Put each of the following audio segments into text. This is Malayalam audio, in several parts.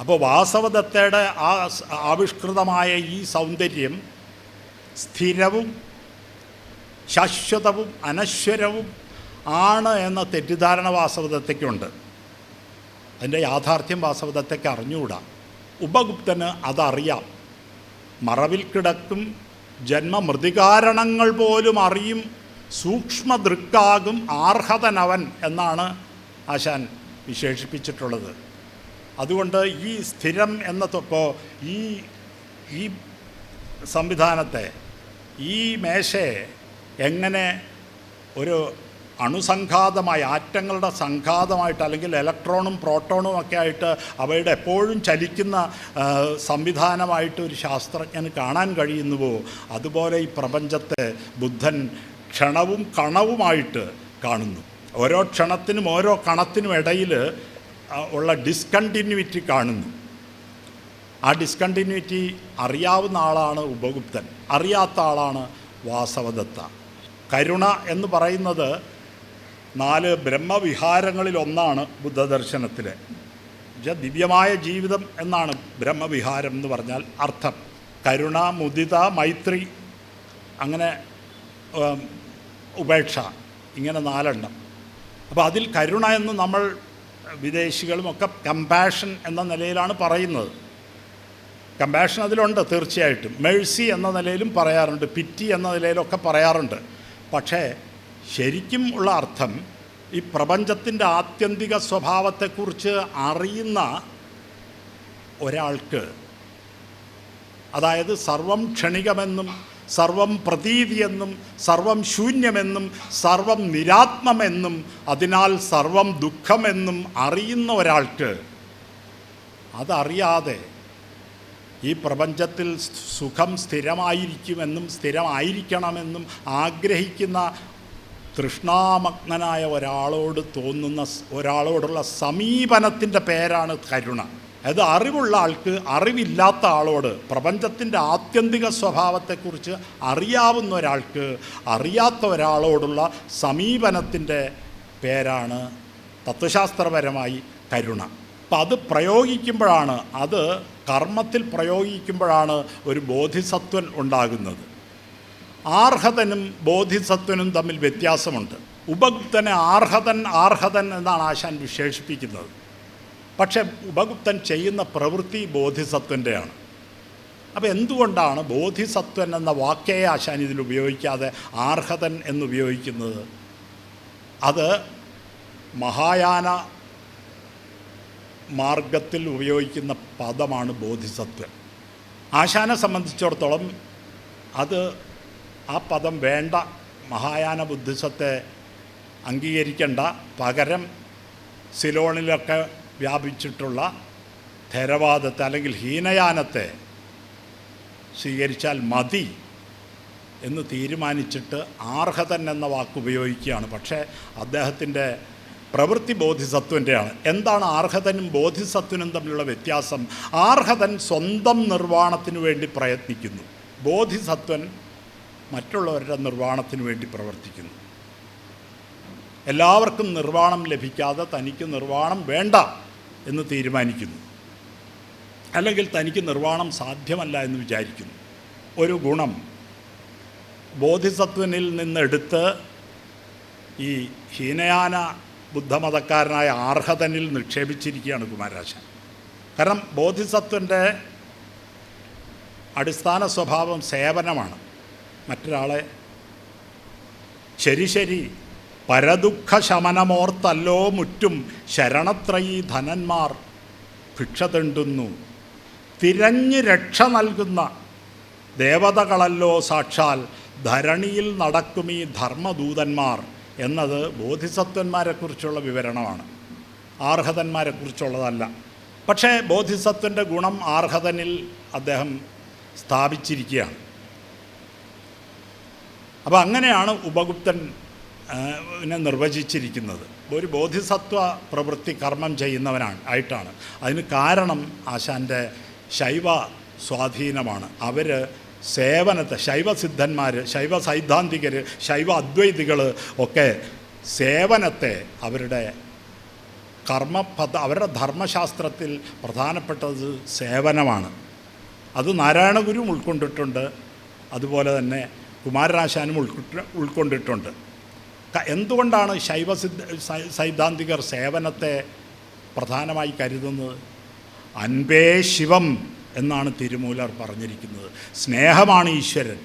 അപ്പോൾ വാസവദത്തയുടെ ആ ആവിഷ്കൃതമായ ഈ സൗന്ദര്യം സ്ഥിരവും ശാശ്വതവും അനശ്വരവും ആണ് എന്ന തെറ്റിദ്ധാരണ വാസവദത്തയ്ക്കുണ്ട്. അതിന്റെ യാഥാർത്ഥ്യം വാസവദത്തയ്ക്ക് അറിഞ്ഞുകൂടാ. ഉപഗുപ്തന് അതറിയാം. മറവിൽ കിടക്കും ജന്മമൃതികാരണങ്ങൾ പോലും അറിയും. സൂക്ഷ്മദൃക്കാകും ആർഹതനവൻ എന്നാണ് ആശാൻ വിശേഷിപ്പിച്ചിട്ടുള്ളത്. അതുകൊണ്ട് ഈ സ്ഥിരം എന്ന ഇപ്പോൾ ഈ ഈ സംവിധാനത്തെ ഈ മേശയെ എങ്ങനെ ഒരു അണുസംഘാതമായി ആറ്റങ്ങളുടെ സംഘാതമായിട്ട് അല്ലെങ്കിൽ ഇലക്ട്രോണും പ്രോട്ടോണും ഒക്കെ ആയിട്ട് അവയുടെ എപ്പോഴും ചലിക്കുന്ന സംവിധാനമായിട്ട് ഒരു ശാസ്ത്രജ്ഞന് കാണാൻ കഴിയുന്നുവോ? അതുപോലെ ഈ പ്രപഞ്ചത്തെ ബുദ്ധൻ ക്ഷണവും കണവുമായിട്ട് കാണുന്നു. ഓരോ ക്ഷണത്തിനും ഓരോ കണത്തിനും ഇടയിൽ ഉള്ള ഡിസ്കണ്ടിന്യൂറ്റി കാണുന്നു. ആ ഡിസ്കണ്ടിന്യൂറ്റി അറിയാവുന്ന ആളാണ് ഉപഗുപ്തൻ. അറിയാത്ത ആളാണ് വാസവദത്ത. കരുണ എന്ന് പറയുന്നത് നാല് ബ്രഹ്മവിഹാരങ്ങളിൽ ഒന്നാണ് ബുദ്ധദർശനത്തിൽ ദിവ്യമായ ജീവിതം എന്നാണ് ബ്രഹ്മവിഹാരം എന്ന് പറഞ്ഞാൽ അർത്ഥം. കരുണ മുദിത മൈത്രി അങ്ങനെ ഉപേക്ഷ ഇങ്ങനെ നാലെണ്ണം. അപ്പോൾ അതിൽ കരുണ എന്ന് നമ്മൾ വിദേശികളുമൊക്കെ കമ്പാഷൻ എന്ന നിലയിലാണ് പറയുന്നത്. കമ്പാഷൻ അതിലുണ്ട് തീർച്ചയായിട്ടും. മേഴ്സി എന്ന നിലയിലും പറയാറുണ്ട്. പിറ്റി എന്ന നിലയിലൊക്കെ പറയാറുണ്ട്. പക്ഷേ ശരിക്കും ഉള്ള അർത്ഥം ഈ പ്രപഞ്ചത്തിന്റെ ആത്യന്തിക സ്വഭാവത്തെക്കുറിച്ച് അറിയുന്ന ഒരാൾക്ക് അതായത് സർവം ക്ഷണികമെന്നും സർവം പ്രതീതിയെന്നും സർവം ശൂന്യമെന്നും സർവം നിരാത്മമെന്നും അതിനാൽ സർവം ദുഃഖമെന്നും അറിയുന്ന ഒരാൾക്ക് അതറിയാതെ ഈ പ്രപഞ്ചത്തിൽ സുഖം സ്ഥിരമായിരിക്കുമെന്നും സ്ഥിരമായിരിക്കണമെന്നും ആഗ്രഹിക്കുന്ന തൃഷ്ണാമഗ്നനായ ഒരാളോട് തോന്നുന്ന ഒരാളോടുള്ള സമീപനത്തിന്റെ പേരാണ് കരുണ. അത് അറിവുള്ള ആൾക്ക് അറിവില്ലാത്ത ആളോട് പ്രപഞ്ചത്തിന്റെ ആത്യന്തിക സ്വഭാവത്തെക്കുറിച്ച് അറിയാവുന്ന ഒരാൾക്ക് അറിയാത്ത ഒരാളോടുള്ള സമീപനത്തിന്റെ പേരാണ് തത്വശാസ്ത്രപരമായി കരുണ. അപ്പം അത് പ്രയോഗിക്കുമ്പോഴാണ് അത് കർമ്മത്തിൽ പ്രയോഗിക്കുമ്പോഴാണ് ഒരു ബോധിസത്വൻ ഉണ്ടാകുന്നത്. ആർഹതനും ബോധിസത്വനും തമ്മിൽ വ്യത്യാസമുണ്ട്. ഉപഗുപ്തനെ ആർഹതൻ ആർഹതൻ എന്നാണ് ആശാൻ വിശേഷിപ്പിക്കുന്നത്. പക്ഷേ ഉപഗുപ്തൻ ചെയ്യുന്ന പ്രവൃത്തി ബോധിസത്വന്റെയാണ്. അപ്പോൾ എന്തുകൊണ്ടാണ് ബോധിസത്വൻ എന്ന വാക്കേ ആശാൻ ഇതിൽ ഉപയോഗിക്കാതെ ആർഹതൻ എന്നുപയോഗിക്കുന്നത് അത് മഹായാന മാർഗത്തിൽ ഉപയോഗിക്കുന്ന പദമാണ് ബോധിസത്വൻ. ആശാനെ സംബന്ധിച്ചിടത്തോളം അത് ആ പദം വേണ്ട മഹായാന ബുദ്ധിസത്തെ അംഗീകരിക്കേണ്ട. പകരം സിലോണിലൊക്കെ വ്യാപിച്ചിട്ടുള്ള ഥേരവാദത്തെ അല്ലെങ്കിൽ ഹീനയാനത്തെ സ്വീകരിച്ചാൽ മതി എന്ന് തീരുമാനിച്ചിട്ട് ആർഹതൻ എന്ന വാക്ക് ഉപയോഗിക്കുകയാണ്. പക്ഷേ അദ്ദേഹത്തിന്റെ പ്രവൃത്തി ബോധിസത്വന്റെയാണ്. എന്താണ് ആർഹതനും ബോധിസത്വനും തമ്മിലുള്ള വ്യത്യാസം? ആർഹതൻ സ്വന്തം നിർവാണത്തിന് വേണ്ടി പ്രയത്നിക്കുന്നു. ബോധിസത്വൻ മറ്റുള്ളവരുടെ നിർവാണത്തിന് വേണ്ടി പ്രവർത്തിക്കുന്നു. എല്ലാവർക്കും നിർവാണം ലഭിക്കാതെ തനിക്ക് നിർവാണം വേണ്ട. എന്ന് തീരുമാനിക്കുന്നു. അല്ലെങ്കിൽ തനിക്ക് നിർവാണം സാധ്യമല്ല എന്ന് വിചാരിക്കുന്നു. ഒരു ഗുണം ബോധിസത്വനിൽ നിന്നെടുത്ത് ഈ ഹീനയാന ബുദ്ധമതക്കാരനായ ആർഹതനിൽ നിക്ഷേപിച്ചിരിക്കുകയാണ് കുമാരാശാൻ കാരണം ബോധിസത്വന്റെ അടിസ്ഥാന സ്വഭാവം സേവനമാണ്. മറ്റൊരാളെ ശരി ശരി പരദുഃഖ ശമനമോർത്തല്ലോ മുറ്റും ശരണത്രയീ ധനന്മാർ ഭിക്ഷ തെണ്ടുന്നു. തിരഞ്ഞ് രക്ഷ നൽകുന്ന ദേവതകളല്ലോ സാക്ഷാൽ ധരണിയിൽ നടക്കും ഈ ധർമ്മദൂതന്മാർ എന്നത് ബോധിസത്വന്മാരെക്കുറിച്ചുള്ള വിവരണമാണ്. ആർഹതന്മാരെക്കുറിച്ചുള്ളതല്ല. പക്ഷേ ബോധിസത്വന്റെ ഗുണം ആർഹതനിൽ അദ്ദേഹം സ്ഥാപിച്ചിരിക്കുകയാണ്. അപ്പോൾ അങ്ങനെയാണ് ഉപഗുപ്തൻ നിർവചിച്ചിരിക്കുന്നത്. ഒരു ബോധിസത്വ പ്രവൃത്തി കർമ്മം ചെയ്യുന്നവനാണ് ആയിട്ടാണ്. അതിന് കാരണം ആശാന്റെ ശൈവ സ്വാധീനമാണ്. അവർ സേവനത്തെ ശൈവസിദ്ധന്മാർ ശൈവ സൈദ്ധാന്തികർ ശൈവ അദ്വൈതികൾ ഒക്കെ സേവനത്തെ അവരുടെ കർമ്മപദ്ധ അവരുടെ ധർമ്മശാസ്ത്രത്തിൽ പ്രധാനപ്പെട്ടത് സേവനമാണ്. അത് നാരായണഗുരു ഉൾക്കൊണ്ടിട്ടുണ്ട്. അതുപോലെ തന്നെ കുമാരനാശാനും ഉൾക്കൊണ്ടിട്ടുണ്ട്. എന്തുകൊണ്ടാണ് ശൈവ സിദ്ധ സൈദ്ധാന്തികർ സേവനത്തെ പ്രധാനമായി കരുതുന്നത്? അൻപേ ശിവം എന്നാണ് തിരുമൂലർ പറഞ്ഞിരിക്കുന്നത്. സ്നേഹമാണ് ഈശ്വരൻ.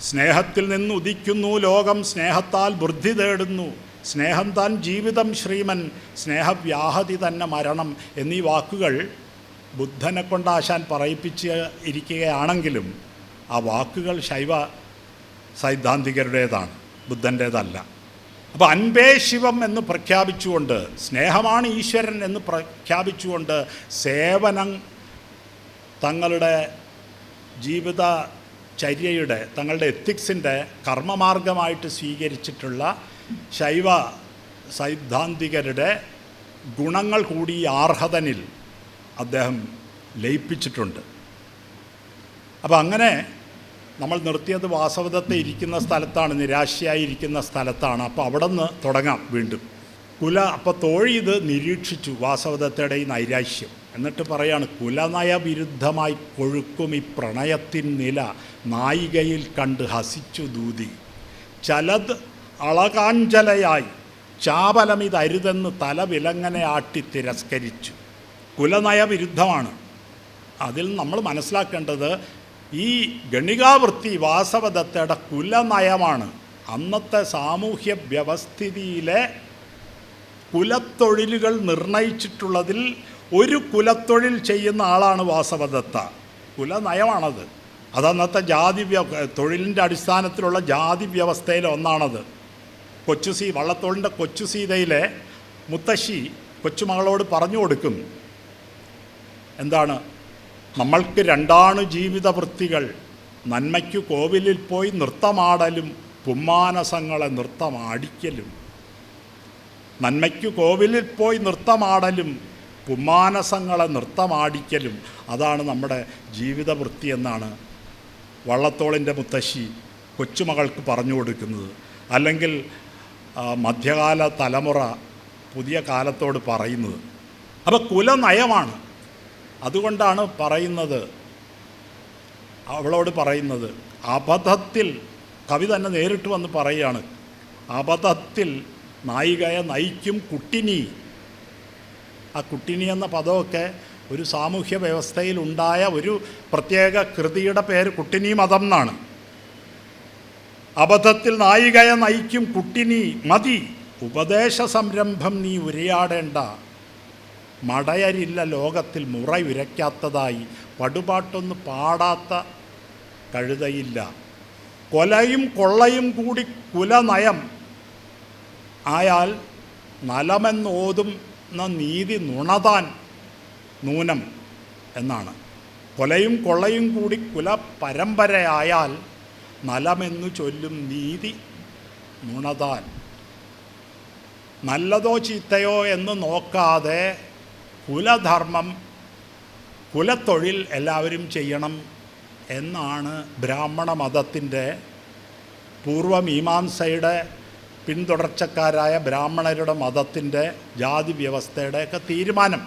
സ്നേഹത്തിൽ നിന്ന് ഉദിക്കുന്നു ലോകം സ്നേഹത്താൽ വൃദ്ധി തേടുന്നു. സ്നേഹം താൻ ജീവിതം ശ്രീമൻ സ്നേഹവ്യാഹതി തന്നെ മരണം എന്നീ വാക്കുകൾ ബുദ്ധനെ കൊണ്ട് ആശാൻ പറയിപ്പിച്ച് ഇരിക്കുകയാണെങ്കിലും ആ വാക്കുകൾ ശൈവ സൈദ്ധാന്തികരുടേതാണ് ബുദ്ധന്റേതല്ല. അപ്പോൾ അൻപേ ശിവം എന്ന് പ്രഖ്യാപിച്ചുകൊണ്ട് സ്നേഹമാണ് ഈശ്വരൻ എന്ന് പ്രഖ്യാപിച്ചുകൊണ്ട് സേവനം തങ്ങളുടെ ജീവിത ചര്യയുടെ തങ്ങളുടെ എത്തിക്സിന്റെ കർമ്മമാർഗമായിട്ട് സ്വീകരിച്ചിട്ടുള്ള ശൈവ സൈദ്ധാന്തികരുടെ ഗുണങ്ങൾ കൂടി ആർഹതനിൽ അദ്ദേഹം ലയിപ്പിച്ചിട്ടുണ്ട്. അപ്പം അങ്ങനെ നമ്മൾ നിർത്തിയത് വാസവദത്തെ ഇരിക്കുന്ന സ്ഥലത്താണ് നിരാശയായി ഇരിക്കുന്ന സ്ഥലത്താണ്. അപ്പോൾ അവിടെ നിന്ന് തുടങ്ങാം വീണ്ടും. കുല അപ്പോൾ തോഴി ഇത് നിരീക്ഷിച്ചു വാസവദത്തയുടെ ഈ നൈരാശ്യം. എന്നിട്ട് പറയാണ് കുലനയവിരുദ്ധമായി കൊഴുക്കും ഈ പ്രണയത്തിൻ നില നായികയിൽ കണ്ട് ഹസിച്ചു ദൂതി. ചലത് അളകാഞ്ചലയായി ചാപലം ഇതരുതെന്ന് തല വിലങ്ങനെ ആട്ടി തിരസ്കരിച്ചു. കുലനയവിരുദ്ധമാണ്. അതിൽ നമ്മൾ മനസ്സിലാക്കേണ്ടത് ഈ ഗണികാവൃത്തി വാസവദത്തയുടെ കുലനയമാണ് അന്നത്തെ സാമൂഹ്യ വ്യവസ്ഥിതിയിലെ കുലത്തൊഴിലുകൾ നിർണയിച്ചിട്ടുള്ളതിൽ ഒരു കുലത്തൊഴിൽ ചെയ്യുന്ന ആളാണ് വാസവദത്ത. കുലനയമാണത്. അതന്നത്തെ ജാതി വ്യ തൊഴിലിന്റെ അടിസ്ഥാനത്തിലുള്ള ജാതി വ്യവസ്ഥയിലെ ഒന്നാണത്. കൊച്ചു സീ വള്ളത്തോളിന്റെ കൊച്ചു സീതയിലെ മുത്തശ്ശി കൊച്ചുമകളോട് പറഞ്ഞു കൊടുക്കും. എന്താണ്? നമ്മൾക്ക് രണ്ടാണ് ജീവിത വൃത്തികൾ നന്മയ്ക്കു കോവിലിൽ പോയി നൃത്തമാടലും പുമ്മാനസങ്ങളെ നൃത്തമാടിക്കലും. നന്മയ്ക്കു കോവിലിൽ പോയി നൃത്തമാടലും പുമ്മാനസങ്ങളെ നൃത്തമാടിക്കലും. അതാണ് നമ്മുടെ ജീവിതവൃത്തി എന്നാണ് വള്ളത്തോളിന്റെ മുത്തശ്ശി കൊച്ചുമകൾക്ക് പറഞ്ഞു കൊടുക്കുന്നത്. അല്ലെങ്കിൽ മധ്യകാല തലമുറ പുതിയ കാലത്തോട് പറയുന്നത്. അപ്പോൾ കുലനയമാണ്. അതുകൊണ്ടാണ് പറയുന്നത്. അവളോട് പറയുന്നത്. അബദ്ധത്തിൽ കവി തന്നെ നേരിട്ട് വന്ന് പറയുകയാണ്. അബദ്ധത്തിൽ നായികയെ നയിക്കും കുട്ടിനി. ആ കുട്ടിനി എന്ന പദമൊക്കെ ഒരു സാമൂഹ്യ വ്യവസ്ഥയിൽ ഉണ്ടായ ഒരു പ്രത്യേക കൃതിയുടെ പേര് കുട്ടിനി മതം എന്നാണ്. അബദ്ധത്തിൽ നായികയെ നയിക്കും കുട്ടിനി മതി. ഉപദേശ സംരംഭം നീ ഉരയാടേണ്ട. മടയരില്ല ലോകത്തിൽ മുറ ഉരയ്ക്കാത്തതായി പടുപാട്ടൊന്ന് പാടാത്ത കഴുതയില്ല. കൊലയും കൊള്ളയും കൂടി കുലനയം. ആയാൽ നലമെന്നോതുന്ന നീതി നുണതാൻ നൂനം എന്നാണ്. കൊലയും കൊള്ളയും കൂടി കുല പരമ്പരയായാൽ നലമെന്നു ചൊല്ലും നീതി നുണതാൻ. നല്ലതോ ചീത്തയോ എന്ന് നോക്കാതെ കുലധർമ്മം കുലത്തൊഴിൽ എല്ലാവരും ചെയ്യണം എന്നാണ് ബ്രാഹ്മണ മതത്തിന്റെ പൂർവമീമാംസയുടെ പിന്തുടർച്ചക്കാരായ ബ്രാഹ്മണരുടെ മതത്തിന്റെ ജാതി വ്യവസ്ഥയുടെയൊക്കെ തീരുമാനം.